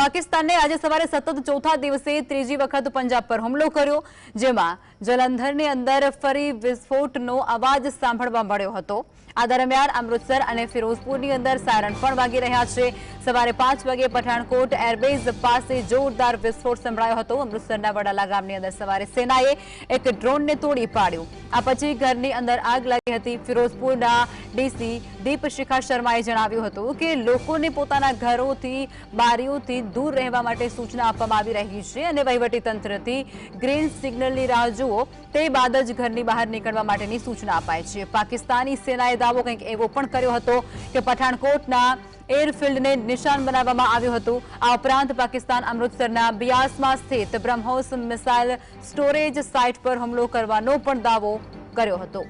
પાકિસ્તાને આજે સવારે સતત ચોથા દિવસે ત્રીજી વખત પંજાબ પર હુમલો કર્યો જેમાં જલંધરની અંદર ફરી વિસ્ફોટનો અવાજ સાંભળવા મળ્યો હતો આ દરમિયાન અમૃતસર અને ફિરોઝપુરની અંદર સાયરન પણ વાગી રહ્યા છે સવારે 5 વાગે પઠાણકોટ એરબેઝ પાસે જોરદાર વિસ્ફોટ સંભળાયો હતો અમૃતસરના વડલા ગામની અંદર સવારે સેનાએ એક ડ્રોનને તોડી પાડ્યો આ પછી ઘરની અંદર આગ લાગી હતી ફિરોઝપુરના ડીસી દીપશિકા શર્માએ જણાવ્યું હતું કે લોકોને પોતાના ઘરોથી બારીઓથી દૂર રહેવા માટે સૂચના આપવામાં આવી રહી છે અને વૈવટી તંત્રથી ગ્રીન સિગ્નલની રાહ જોઓ તે બાદ જ ઘરની બહાર નીકળવા માટેની સૂચના અપાઈ છે પાકિસ્તાની સેનાએ દાવો કંઈક એવો પણ કર્યો હતો કે પઠાણકોટના એરફિલ્ડને નિશાન બનાવવામાં આવ્યું હતું આ ઉપરાંત પાકિસ્તાન અમૃતસરના બિયાસમાં સ્થિત બ્રહ્મોસ મિસાઇલ સ્ટોરેજ સાઇટ પર હુમલો કરવાનો પણ દાવો કર્યો હતો